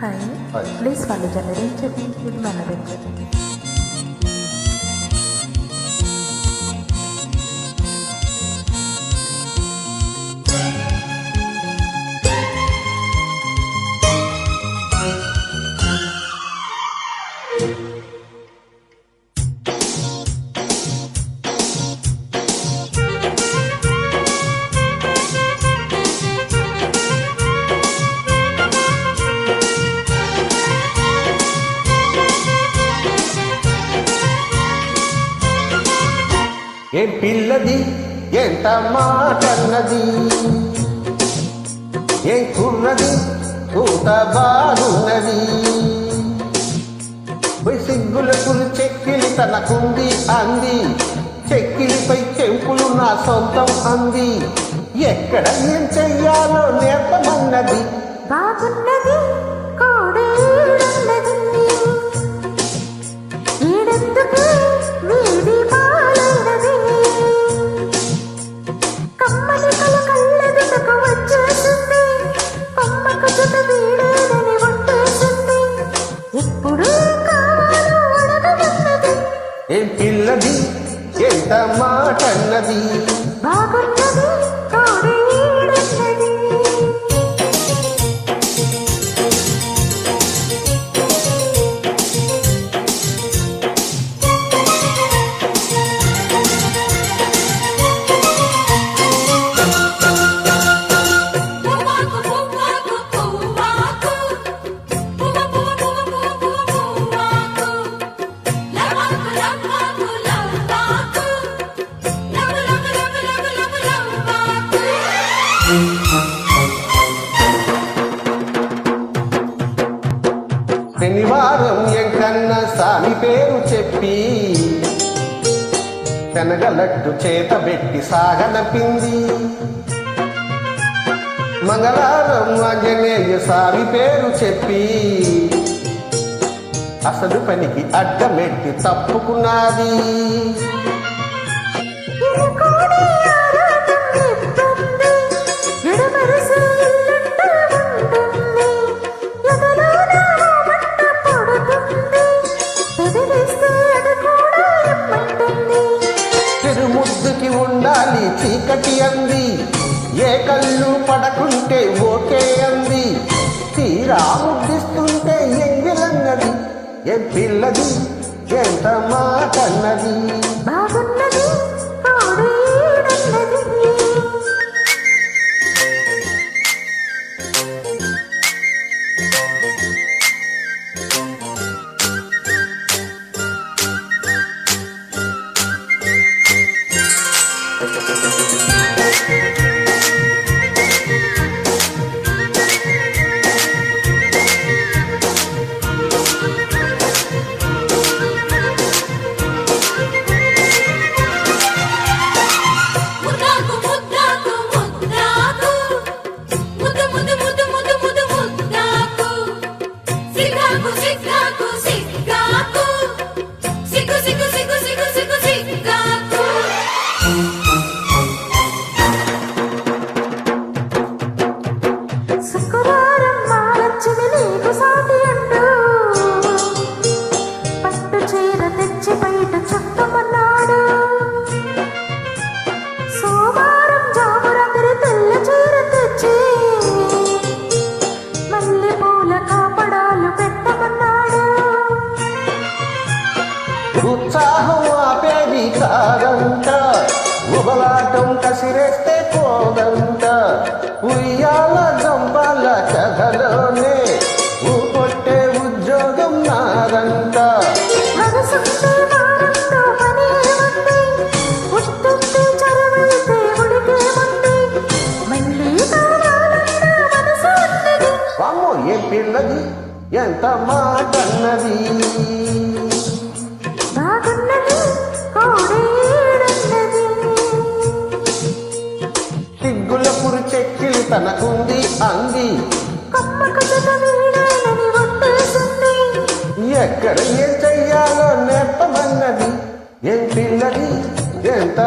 Hi. Hi. Please follow generated with Manavinjan. ఏం పిల్లది? ఎంత మాటన్నది ఏం కున్నది? కూత బాగున్నది. పోయి చెక్కిలి తనకుంది అంది. చెక్కిలిపై చెంపులు నా సొంతం అంది. ఎక్కడ ఏం చెయ్యాలో నేర్పమన్నది. బాగున్నది. పిల్లది ఎంత మాటన్నది? బాగున్నది. చెప్పి. శనగలడ్డు చేత పెట్టి సాగనపింది. మంగళవారం ఆంజనేయ సావి పేరు చెప్పి. అసలు పనికి అడ్డమెట్టి తప్పుకున్నది. కళ్ళు పడకుంటే ఓకే అంది. తీరా ముద్దిస్తుంటే ఎంగిలన్నది. ఏ పిల్లది? ఎంత మాటన్నది ఏముంది ఉత్తుంటే చరవైతే ఉడికేముంది మళ్ళీ కావాలన్న మనసు ఉన్నది. వామ్మో ఏ పిల్లది? ఎంత మాటన్నది తనకుంది అంది. ఎక్కడ ఏం చెయ్యాలో నేర్పమన్నది? ఏం పిల్లది? ఎంత